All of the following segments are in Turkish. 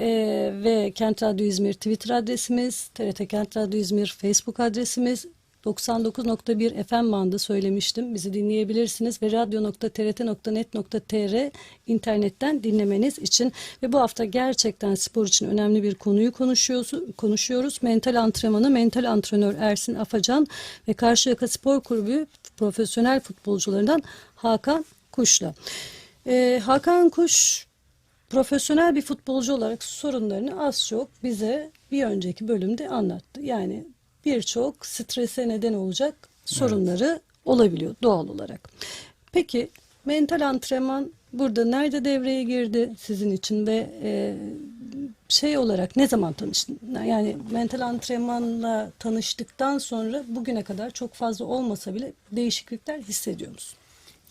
Ee, ve Kent Radyo İzmir Twitter adresimiz, TRT Kent Radyo İzmir Facebook adresimiz, 99.1 FM bandı söylemiştim. Bizi dinleyebilirsiniz ve radyo.trt.net.tr internetten dinlemeniz için ve bu hafta gerçekten spor için önemli bir konuyu konuşuyoruz. konuşuyoruz. Mental antrenmanı, mental antrenör Ersin Afacan ve Karşıyaka Spor Kulübü profesyonel futbolcularından Hakan Kuş'la. Ee, Hakan Kuş profesyonel bir futbolcu olarak sorunlarını az çok bize bir önceki bölümde anlattı. Yani birçok strese neden olacak sorunları olabiliyor doğal olarak. Peki mental antrenman burada nerede devreye girdi sizin için ve e, şey olarak ne zaman tanıştın? Yani mental antrenmanla tanıştıktan sonra bugüne kadar çok fazla olmasa bile değişiklikler hissediyor musun?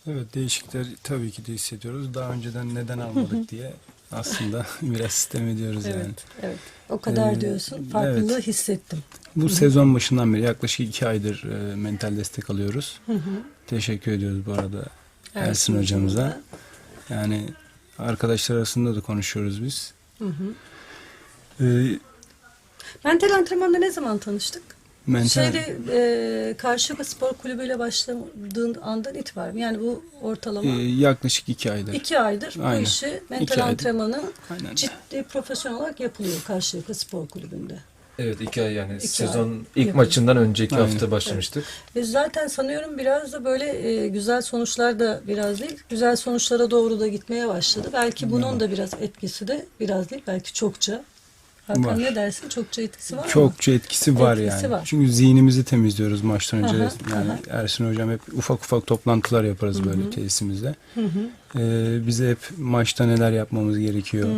Evet değişiklikler tabii ki de hissediyoruz. Daha önceden neden almadık diye aslında biraz sistem ediyoruz yani. Evet, evet. O kadar Ee, diyorsun. Farklılığı evet. hissettim. Bu sezon başından beri yaklaşık iki aydır e, mental destek alıyoruz. Teşekkür ediyoruz bu arada Ersin, Ersin hocamıza. hocamıza. Yani arkadaşlar arasında da konuşuyoruz biz. Ee, Mental antrenmanda ne zaman tanıştık? Mental Şeyde e, Karşıyaka Spor Kulübü ile başladığın andan itibaren yani bu ortalama e, yaklaşık iki aydır. iki aydır bu Aynen. işi mental İki antrenmanı ciddi profesyonel olarak yapılıyor Karşıyaka Spor Kulübü'nde. Evet iki ay yani İki sezon ay. ilk Yapıldı. maçından önceki Aynen. hafta başlamıştık. Ve zaten sanıyorum biraz da böyle e, güzel sonuçlar da biraz değil, güzel sonuçlara doğru da gitmeye başladı. Belki bunun da biraz etkisi de biraz değil, belki çokça. Hakan Var. ne dersin? Çokça etkisi var mı? Çokça etkisi var Etkisi yani. var. Çünkü zihnimizi temizliyoruz maçtan önce. Aha, yani aha. Ersin hocam hep ufak ufak toplantılar yaparız böyle tesisimizde. Ee, bize hep maçta neler yapmamız gerekiyor.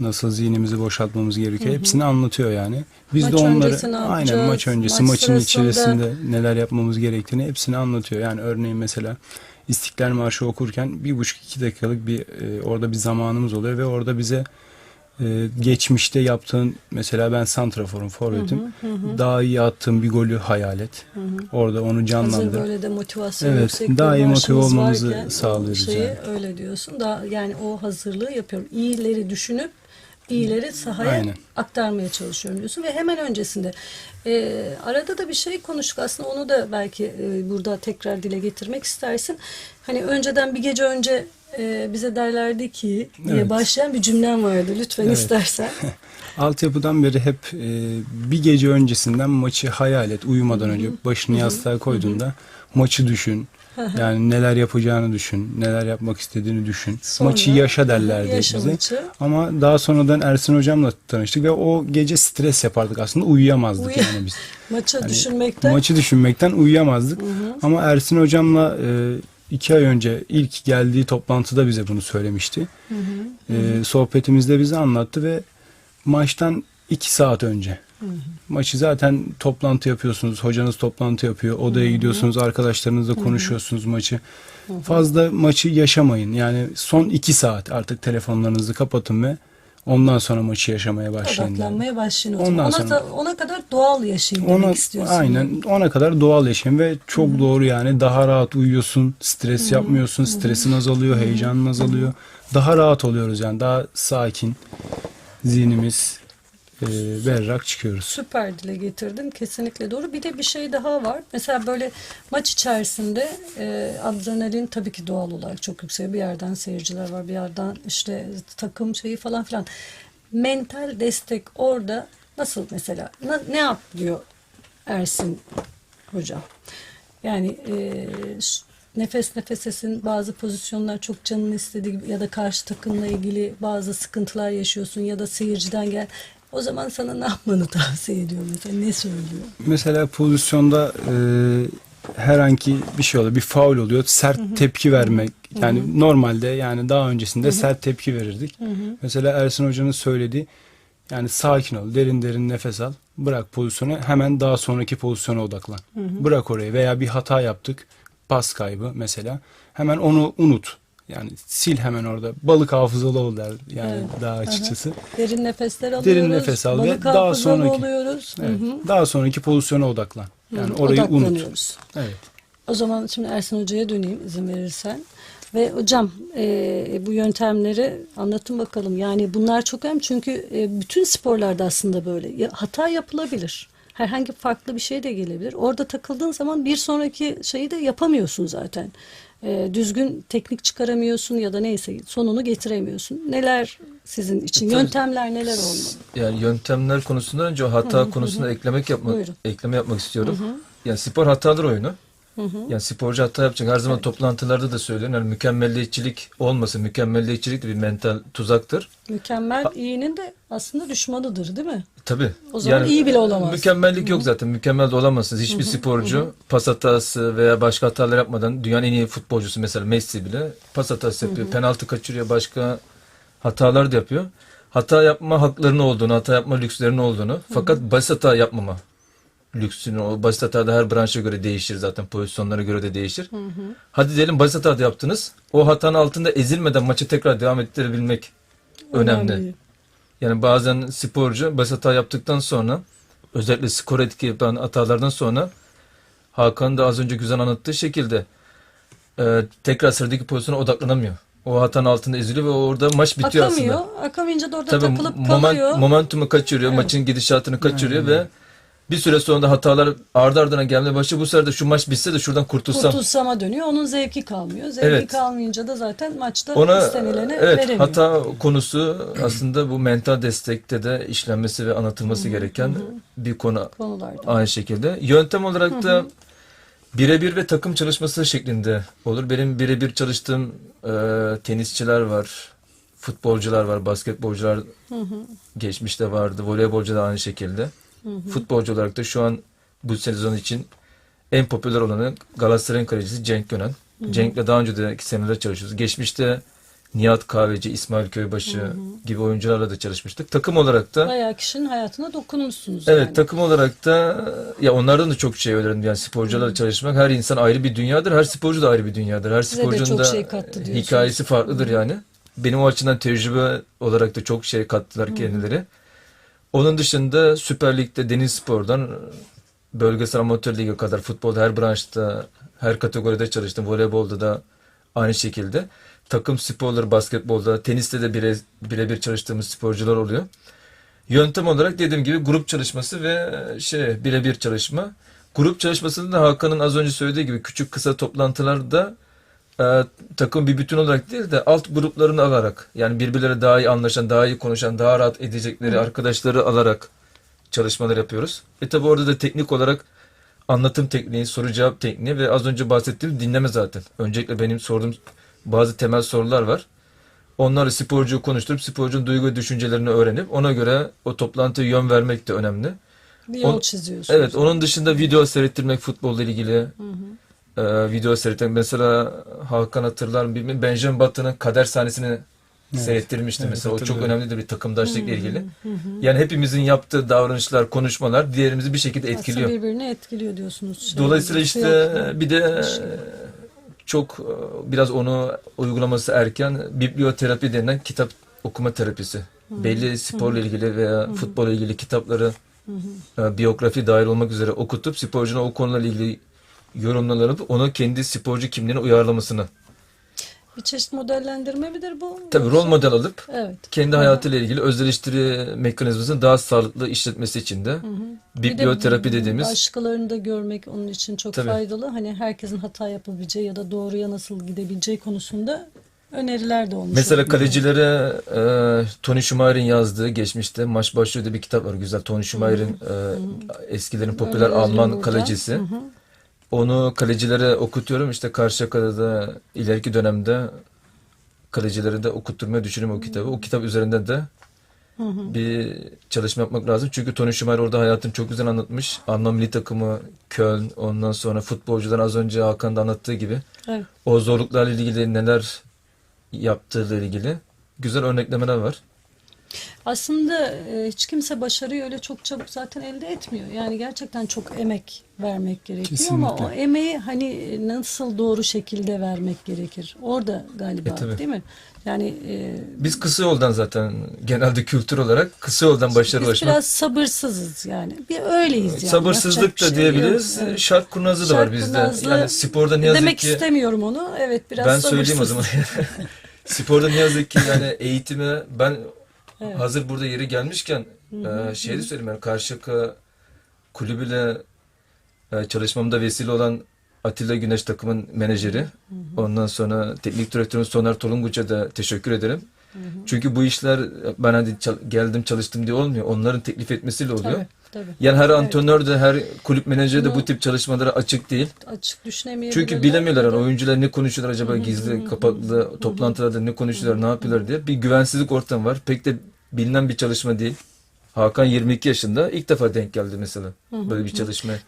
Nasıl zihnimizi boşaltmamız gerekiyor. Hepsini anlatıyor yani. Biz Maç de onları aynen maç öncesi Maç maçın sırasında- içerisinde neler yapmamız gerektiğini hepsini anlatıyor. Yani örneğin mesela İstiklal Marşı okurken bir buçuk iki dakikalık bir e, orada bir zamanımız oluyor ve orada bize e, geçmişte yaptığın mesela ben santraforum, forvetim. Daha iyi attığım bir golü hayal et. Orada onu Hazır canlandır. böyle de motivasyon Evet, yüksek daha iyi motive olmamızı varken sağlıyoruz şeyi yani. öyle diyorsun. Daha yani o hazırlığı yapıyorum. İyileri düşünüp iyileri sahaya Aynen. aktarmaya çalışıyorum diyorsun ve hemen öncesinde e, arada da bir şey konuştuk aslında onu da belki e, burada tekrar dile getirmek istersin. Hani önceden bir gece önce e, bize derlerdi ki diye Evet. başlayan bir cümlem vardı. Lütfen Evet. istersen. Altyapıdan beri hep e, bir gece öncesinden maçı hayal et. Uyumadan önce başını yastığa koyduğunda maçı düşün. Yani neler yapacağını düşün. Neler yapmak istediğini düşün. Sonra- maçı yaşa derlerdi Yaşa bize. maçı. Ama daha sonradan Ersin hocamla tanıştık ve o gece stres yapardık aslında. Uyuyamazdık Uyu- yani biz. Maçı Hani düşünmekten Maçı düşünmekten uyuyamazdık. Ama Ersin hocamla e, iki ay önce ilk geldiği toplantıda bize bunu söylemişti. E, sohbetimizde bize anlattı ve maçtan iki saat önce. Maçı zaten toplantı yapıyorsunuz. Hocanız toplantı yapıyor. Odaya gidiyorsunuz. Arkadaşlarınızla konuşuyorsunuz maçı. Fazla maçı yaşamayın. Yani son iki saat artık telefonlarınızı kapatın ve ondan sonra maçı yaşamaya başlayın. odaklanmaya başlayın. Ondan Ona, sonra- da- ona kadar doğal yaşayın Ona, demek istiyorsun. aynen ona kadar doğal yaşayın ve çok doğru yani daha rahat uyuyorsun, stres yapmıyorsun, stresin azalıyor, heyecanın azalıyor. Daha rahat oluyoruz yani daha sakin zihnimiz e, berrak çıkıyoruz. Süper dile getirdin. Kesinlikle doğru. Bir de bir şey daha var. Mesela böyle maç içerisinde e, adrenalin tabii ki doğal olarak çok yüksek. Bir yerden seyirciler var, bir yerden işte takım şeyi falan filan. Mental destek orada nasıl mesela? Na- ne yapıyor Ersin hocam? Yani e, nefes nefesesin bazı pozisyonlar çok canın istediği gibi ya da karşı takımla ilgili bazı sıkıntılar yaşıyorsun ya da seyirciden gel. O zaman sana ne yapmanı tavsiye ediyor mesela? Ne söylüyor? Mesela pozisyonda e, herhangi bir şey oluyor, bir faul oluyor, sert tepki vermek. Yani normalde yani daha öncesinde sert tepki verirdik. Mesela Ersin Hoca'nın söylediği yani sakin ol, derin derin nefes al, bırak pozisyonu, hemen daha sonraki pozisyona odaklan. Bırak orayı veya bir hata yaptık, pas kaybı mesela, hemen onu unut. Yani sil hemen orada. Balık hafızalı ol der yani Evet. daha açıkçası. Derin nefesler alıyoruz. Derin nefes al ve daha sonraki- oluyoruz. Hı Evet. hı. Daha sonraki pozisyona odaklan. Yani Hı, orayı unut. Evet. O zaman şimdi Ersin Hoca'ya döneyim izin verirsen. Ve hocam e, bu yöntemleri anlatın bakalım. Yani bunlar çok önemli çünkü e, bütün sporlarda aslında böyle. Hata yapılabilir. Herhangi farklı bir şey de gelebilir. Orada takıldığın zaman bir sonraki şeyi de yapamıyorsun zaten. E, düzgün teknik çıkaramıyorsun ya da neyse sonunu getiremiyorsun. Neler sizin için? Tabii. Yöntemler neler olmalı? Yani yöntemler konusundan önce hata konusunda eklemek yapmak ekleme yapmak istiyorum. Yani spor hatalar oyunu. Yani sporcu hata yapacak. Her zaman toplantılarda da söylüyorum. Yani mükemmelliyetçilik olmasın. Mükemmelliyetçilik de bir mental tuzaktır. Mükemmel iyinin de aslında düşmanıdır değil mi? Tabii. O zaman iyi bile olamaz. Mükemmellik yok zaten. Mükemmel de olamazsınız. Hiçbir sporcu pas hatası veya başka hatalar yapmadan dünyanın en iyi futbolcusu mesela Messi bile pas hatası yapıyor. Penaltı kaçırıyor. Başka hatalar da yapıyor. Hata yapma haklarının olduğunu, hata yapma lükslerinin olduğunu fakat basit hata yapmama lüksünün o basit hata da her branşa göre değişir zaten pozisyonlara göre de değişir. Hadi diyelim basit hata da yaptınız. O hatanın altında ezilmeden maçı tekrar devam ettirebilmek önemli. Yani bazen sporcu basit hata yaptıktan sonra özellikle skor etki yapan hatalardan sonra Hakan da az önce güzel anlattığı şekilde e, tekrar sıradaki pozisyona odaklanamıyor. O hatanın altında eziliyor ve orada maç bitiyor Akamıyor. aslında. Akamayınca da orada Tabii takılıp moment, kalıyor. momentumu kaçırıyor, Evet. maçın gidişatını kaçırıyor ve bir süre sonra da hatalar ardı ardına gelmeye başlıyor. Bu sefer de şu maç bitse de şuradan kurtulsam. Kurtulsama dönüyor. Onun zevki kalmıyor. Zevki Evet. kalmayınca da zaten maçta Ona istenileni evet veremiyor. hata konusu aslında bu mental destekte de işlenmesi ve anlatılması gereken bir konu konularda. aynı şekilde. Yöntem olarak da birebir ve takım çalışması şeklinde olur. Benim birebir çalıştığım e, tenisçiler var, futbolcular var, basketbolcular geçmişte vardı, voleybolcu da aynı şekilde. Futbolcu olarak da şu an bu sezon için en popüler olanı Galatasaray'ın kalecisi Cenk Gönen. Cenk'le daha önce de seneler çalışıyoruz. Geçmişte Nihat Kahveci, İsmail Köybaşı gibi oyuncularla da çalışmıştık. Takım olarak da Bayağı kişinin hayatına dokunmuşsunuz. Evet yani. takım olarak da ya onlardan da çok şey öğrendim. Yani sporcularla çalışmak her insan ayrı bir dünyadır. Her sporcu da ayrı bir dünyadır. Her Size sporcunun da şey hikayesi farklıdır yani. Benim o açıdan tecrübe olarak da çok şey kattılar kendileri. Onun dışında Süper Lig'de Deniz Spor'dan bölgesel amatör lige kadar futbolda her branşta her kategoride çalıştım. Voleybolda da aynı şekilde. Takım sporları, basketbolda, teniste de bire, birebir çalıştığımız sporcular oluyor. Yöntem olarak dediğim gibi grup çalışması ve şey birebir çalışma. Grup çalışmasında da Hakan'ın az önce söylediği gibi küçük kısa toplantılarda e, takım bir bütün olarak değil de alt gruplarını alarak yani birbirlere daha iyi anlaşan, daha iyi konuşan, daha rahat edecekleri arkadaşları alarak çalışmalar yapıyoruz. E tabi orada da teknik olarak anlatım tekniği, soru cevap tekniği ve az önce bahsettiğim dinleme zaten. Öncelikle benim sorduğum bazı temel sorular var. Onları sporcuyu konuşturup sporcunun duygu ve düşüncelerini öğrenip ona göre o toplantıya yön vermek de önemli. Bir yol On- çiziyorsunuz. Evet, onun dışında video seyrettirmek futbolla ilgili. E, video seyretmek. Mesela Hakan hatırlar mı bilmiyorum. Benjamin Button'ın kader sahnesini seyrettirmişti Evet, mesela. O çok önemlidir bir takımdaşlıkla ilgili. Yani hepimizin yaptığı davranışlar, konuşmalar diğerimizi bir şekilde etkiliyor. Aslında birbirini etkiliyor diyorsunuz. Şey, Dolayısıyla şey işte yok. bir de şey. çok e, biraz onu uygulaması erken biblioterapi denilen kitap okuma terapisi. Belli sporla ilgili veya futbolla ilgili kitapları e, biyografi dahil olmak üzere okutup sporcuna o konularla ilgili yorumlar alıp onu kendi sporcu kimliğine uyarlamasını. Bir çeşit modellendirme midir bu? Tabii rol Yoksa- model alıp Evet. kendi hayatıyla ilgili öz eleştiri mekanizmasını daha sağlıklı işletmesi için de Bir de biblioterapi dediğimiz Başkalarını da görmek onun için çok Tabii. faydalı. Hani herkesin hata yapabileceği ya da doğruya nasıl gidebileceği konusunda öneriler de olmuş. Mesela kalecilere e, Tony Schumacher'in yazdığı geçmişte maç başlıyor diye bir kitap var güzel. Tony Schumacher'in e, eskilerin popüler yazıyor Alman burada. kalecisi. Hı hı. Onu kalecilere okutuyorum. İşte Karşıyaka'da da ileriki dönemde kalecilere de okutturmayı düşünüyorum o kitabı. O kitap üzerinde de bir çalışma yapmak lazım. Çünkü Tony Schumacher orada hayatını çok güzel anlatmış. Alman milli takımı, Köln, ondan sonra futbolcular az önce Hakan da anlattığı gibi Evet. o zorluklarla ilgili neler yaptığıyla ilgili güzel örneklemeler var. Aslında e, hiç kimse başarıyı öyle çok çabuk zaten elde etmiyor. Yani gerçekten çok emek vermek gerekiyor ama o Kesinlikle. emeği hani nasıl doğru şekilde vermek gerekir. Orada galiba E, tabii. değil mi? Yani e, Biz kısa yoldan zaten genelde kültür olarak kısa yoldan başarı biz ulaşmak. biraz sabırsızız yani. Bir öyleyiz yani. Sabırsızlık da şey yok. diyebiliriz. Evet. Şark kurnazı da var bizde. Yani sporda ne yazık Demek ki istemiyorum onu. Evet biraz ben söyleyeyim o zaman. Sporda ne yazık ki yani eğitimi ben Evet. hazır burada yeri gelmişken e, şey de söyleyeyim yani Karşıyaka kulübüyle e, çalışmamda vesile olan Atilla Güneş takımın menajeri. Ondan sonra teknik direktörümüz Soner Tolunguç'a da teşekkür ederim. Çünkü bu işler ben hadi geldim çalıştım diye olmuyor. Onların teklif etmesiyle oluyor. Tabii, tabii. Yani her antrenör de her kulüp menajeri de bu tip çalışmalara açık değil. Açık düşünemeyebilirler. Çünkü bilemiyorlar yani oyuncular ne konuşuyorlar acaba gizli kapaklı toplantılarda ne konuşuyorlar ne yapıyorlar diye bir güvensizlik ortamı var. Pek de bilinen bir çalışma değil. Hakan 22 yaşında ilk defa denk geldi mesela böyle bir çalışmaya.